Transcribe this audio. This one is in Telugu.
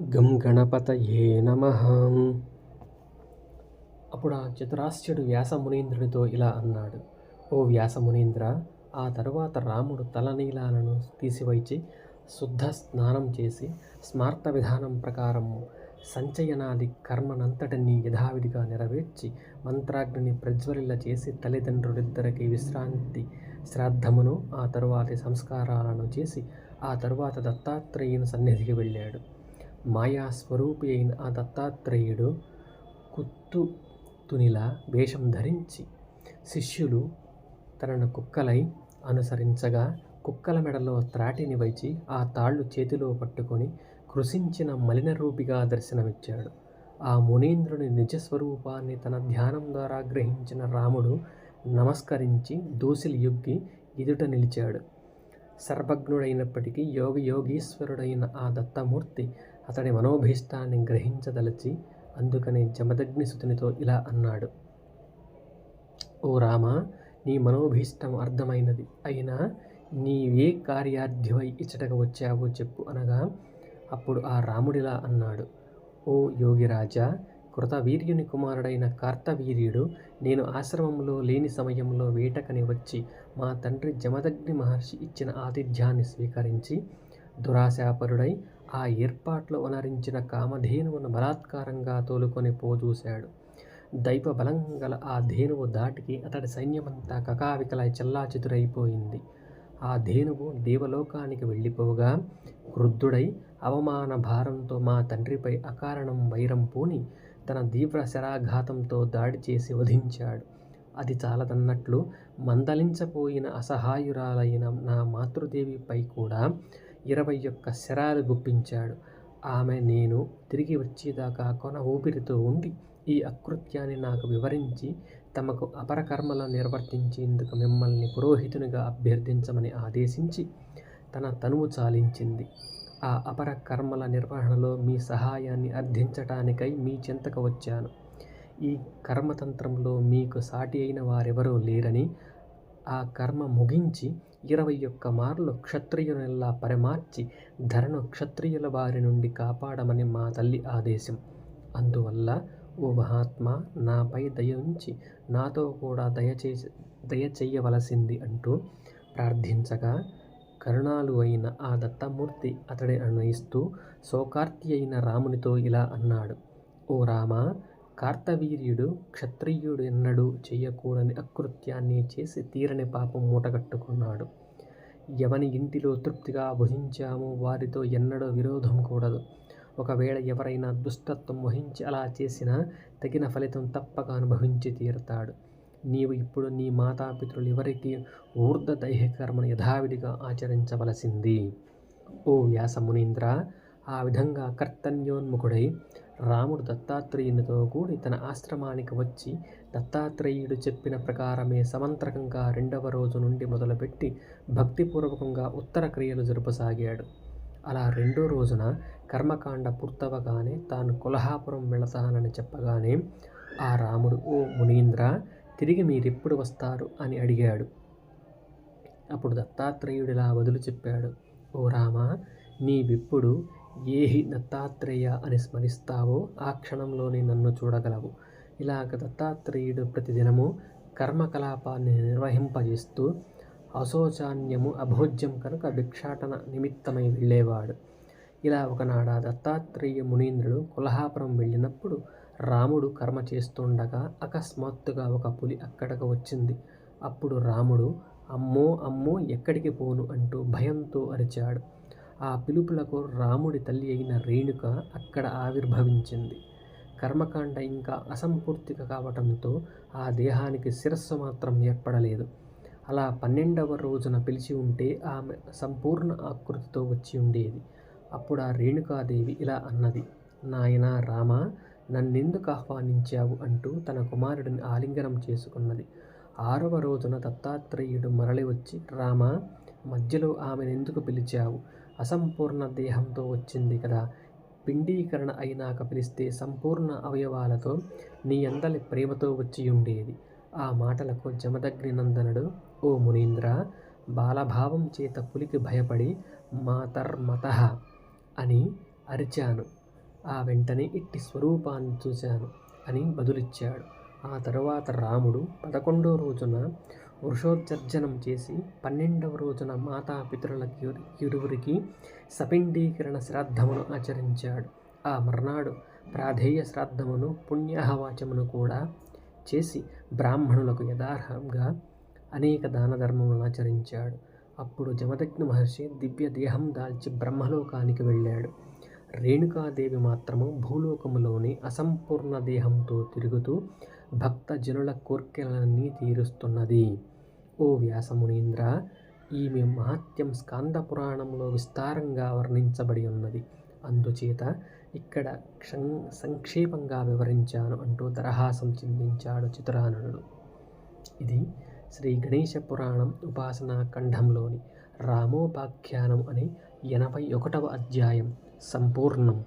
గం గణపతయే నమ. అప్పుడు ఆ చతురాస్యుడు వ్యాసమునీంద్రునితో ఇలా అన్నాడు ఓ వ్యాస మునీంద్ర ఆ తరువాత రాముడు తలనీలాలను తీసివైచి శుద్ధ స్నానం చేసి స్మార్త విధానం ప్రకారం సంచయనాది కర్మనంతటిని యథావిధిగా నెరవేర్చి మంత్రాగ్నిని ప్రజ్వలిల్ల చేసి తల్లిదండ్రులిద్దరికి విశ్రాంతి శ్రాద్ధమును ఆ తరువాతి సంస్కారాలను చేసి ఆ తరువాత దత్తాత్రేయుని సన్నిధికి వెళ్ళాడు. మాయా స్వరూపి అయిన ఆ దత్తాత్రేయుడు కుత్తు తునిలా వేషం ధరించి శిష్యులు తనను కుక్కలై అనుసరించగా కుక్కల మెడలో త్రాటిని వైచి ఆ తాళ్ళు చేతిలో పట్టుకొని కృషించిన మలిన రూపిగా దర్శనమిచ్చాడు. ఆ మునీంద్రుని నిజస్వరూపాన్ని తన ధ్యానం ద్వారా గ్రహించిన రాముడు నమస్కరించి దోసిలి యొగ్గి ఎదుట నిలిచాడు. సర్వజ్ఞుడైనప్పటికీ యోగి యోగీశ్వరుడైన ఆ దత్తమూర్తి అతడి మనోభీష్టాన్ని గ్రహించదలచి అందుకని జమదగ్ని సుతునితో ఇలా అన్నాడు. ఓ రామ నీ మనోభీష్టం అర్థమైనది. అయినా నీవే కార్యార్థివై ఇచ్చటకు వచ్చావో చెప్పు అనగా అప్పుడు ఆ రాముడిలా అన్నాడు. ఓ యోగిరాజా కృతవీర్యుని కుమారుడైన కార్తవీర్యుడు నేను ఆశ్రమంలో లేని సమయంలో వేటకని వచ్చి మా తండ్రి జమదగ్ని మహర్షి ఇచ్చిన ఆతిథ్యాన్ని స్వీకరించి దురాశాపరుడై ఆ ఏర్పాట్లో వనరించిన కామధేనువును బలాత్కారంగా తోలుకొని పోజూశాడు. దైవ బలం గల ఆ ధేనువు దాటికి అతడి సైన్యమంతా కకావికలై చెల్లాచితురైపోయింది ఆ ధేనువు దేవలోకానికి వెళ్ళిపోగా క్రుద్ధుడై అవమాన భారంతో మా తండ్రిపై అకారణం వైరం పూని తన తీవ్ర శరాఘాతంతో దాడి చేసి వధించాడు. అది చాలదన్నట్లు మందలించపోయిన అసహాయురాలైన నా మాతృదేవిపై కూడా ఇరవై ఒక్క శరాలు గుప్పించాడు. ఆమె నేను తిరిగి వచ్చేదాకా కొన ఊపిరితో ఉండి ఈ అకృత్యాన్ని నాకు వివరించి తమకు అపరకర్మలు నిర్వర్తించేందుకు మిమ్మల్ని పురోహితునిగా అభ్యర్థించమని ఆదేశించి తన తనువు చాలించింది. ఆ అపర కర్మల నిర్వహణలో మీ సహాయాన్ని అర్థించటానికై మీ చెంతకు వచ్చాను. ఈ కర్మతంత్రంలో మీకు సాటి అయిన వారెవరూ లేరని ఆ కర్మ ముగించి ఇరవై ఒక్క మార్లు క్షత్రియునిలా పరిమార్చి ధరను క్షత్రియుల వారి నుండి కాపాడమని మా తల్లి ఆదేశం. అందువల్ల ఓ మహాత్మా నాపై దయ ఉంచి నాతో కూడా దయచే దయ అంటూ ప్రార్థించగా కరుణాలు అయిన ఆ దత్తమూర్తి అతడి అన్వయిస్తూ శోకార్తి అయిన రామునితో ఇలా అన్నాడు. ఓ రామ కార్తవీర్యుడు క్షత్రియుడు ఎన్నడూ చేయకూడని అకృత్యాన్ని చేసి తీరని పాపం మూటగట్టుకున్నాడు. ఎవని ఇంటిలో తృప్తిగా భుజించాము వారితో ఎన్నడూ విరోధం కూడదు. ఒకవేళ ఎవరైనా దుష్టత్వం వహించి అలా చేసినా తగిన ఫలితం తప్పక అనుభవించి తీరుతాడు. నీవు ఇప్పుడు నీ మాతాపితృలు ఎవరికి ఊర్ధ దైహికర్మను యథావిధిగా ఆచరించవలసింది. ఓ వ్యాస మునీంద్ర ఆ విధంగా కర్తన్యోన్ముఖుడై రాముడు దత్తాత్రేయునితో కూడి తన ఆశ్రమానికి వచ్చి దత్తాత్రేయుడు చెప్పిన ప్రకారమే సమంత్రకంగా రెండవ రోజు నుండి మొదలుపెట్టి భక్తిపూర్వకంగా ఉత్తర క్రియలు జరుపసాగాడు. అలా రెండో రోజున కర్మకాండ పూర్తవగానే తాను కొల్హాపురం వెళతానని చెప్పగానే ఆ రాముడు ఓ మునీంద్ర తిరిగి మీరెప్పుడు వస్తారు? అని అడిగాడు. అప్పుడు దత్తాత్రేయుడిలా వదులు చెప్పాడు ఓ రామ నీవిప్పుడు ఏహి దత్తాత్రేయ అని స్మరిస్తావో ఆ క్షణంలోనే నన్ను చూడగలవు. ఇలాగ దత్తాత్రేయుడు ప్రతిదినము కర్మకలాపాన్ని నిర్వహింపజేస్తూ అశోచాన్యము అభోజ్యం కనుక భిక్షాటన నిమిత్తమై వెళ్ళేవాడు. ఇలా ఒకనాడ దత్తాత్రేయ మునీంద్రుడు కొల్హాపురం వెళ్ళినప్పుడు రాముడు కర్మ చేస్తుండగా అకస్మాత్తుగా ఒక పులి అక్కడకు వచ్చింది. అప్పుడు రాముడు అమ్మో అమ్మో ఎక్కడికి పోను అంటూ భయంతో అరిచాడు. ఆ పిలుపులకు రాముడి తల్లి అయిన రేణుక అక్కడ ఆవిర్భవించింది. కర్మకాండ ఇంకా అసంపూర్తిక కావటంతో ఆ దేహానికి శిరస్సు మాత్రం ఏర్పడలేదు. అలా పన్నెండవ రోజున పిలిచి ఉంటే ఆమె సంపూర్ణ ఆకృతితో వచ్చి ఉండేది. అప్పుడు ఆ రేణుకాదేవి ఇలా అన్నది నాయనా రామ నన్నెందుకు ఆహ్వానించావు? అంటూ తన కుమారుడిని ఆలింగనం చేసుకున్నది. ఆరవ రోజున దత్తాత్రేయుడు మరలి వచ్చి రామ మధ్యలో ఆమెనెందుకు పిలిచావు? అసంపూర్ణ దేహంతో వచ్చింది కదా. పిండీకరణ అయినాక పిలిస్తే సంపూర్ణ అవయవాలతో నీ అందలి ప్రేమతో వచ్చి ఉండేది. ఆ మాటలకు జమదగ్ని నందనుడు ఓ మునీంద్ర బాలభావం చేత పులికి భయపడి మాతర్మత అని అరిచాను. ఆ వెంటనే ఇట్టి స్వరూపాన్ని చూశాను అని బదులిచ్చాడు. ఆ తరువాత రాముడు పదకొండో రోజున వృషోత్సర్జనం చేసి పన్నెండవ రోజున మాతాపితరులకి ఇరువురికి సపిండీకరణ శ్రాద్ధమును ఆచరించాడు. ఆ మర్నాడు ప్రాధేయ శ్రాద్ధమును పుణ్యాహవాచమును కూడా చేసి బ్రాహ్మణులకు యథార్హంగా అనేక దాన ధర్మములను ఆచరించాడు. అప్పుడు జమదగ్ని మహర్షి దివ్య దేహం దాల్చి బ్రహ్మలోకానికి వెళ్ళాడు. రేణుకాదేవి మాత్రము భూలోకములోని అసంపూర్ణ దేహంతో తిరుగుతూ భక్త జనుల కోర్కెలన్నీ తీరుస్తున్నది. ఓ వ్యాసమునీంద్ర ఈమె మహత్యం స్కాంద పురాణంలో విస్తారంగా వర్ణించబడి ఉన్నది. అందుచేత ఇక్కడ క్షం సంక్షేపంగా వివరించాను అంటూ దరహాసం చిందించాడు చిత్రాననుడు. ఇది శ్రీ గణేశ పురాణం ఉపాసనా ఖండంలోని రామోపాఖ్యానం అనే ఎనభై ఒకటవ అధ్యాయం. సంపూర్ణం.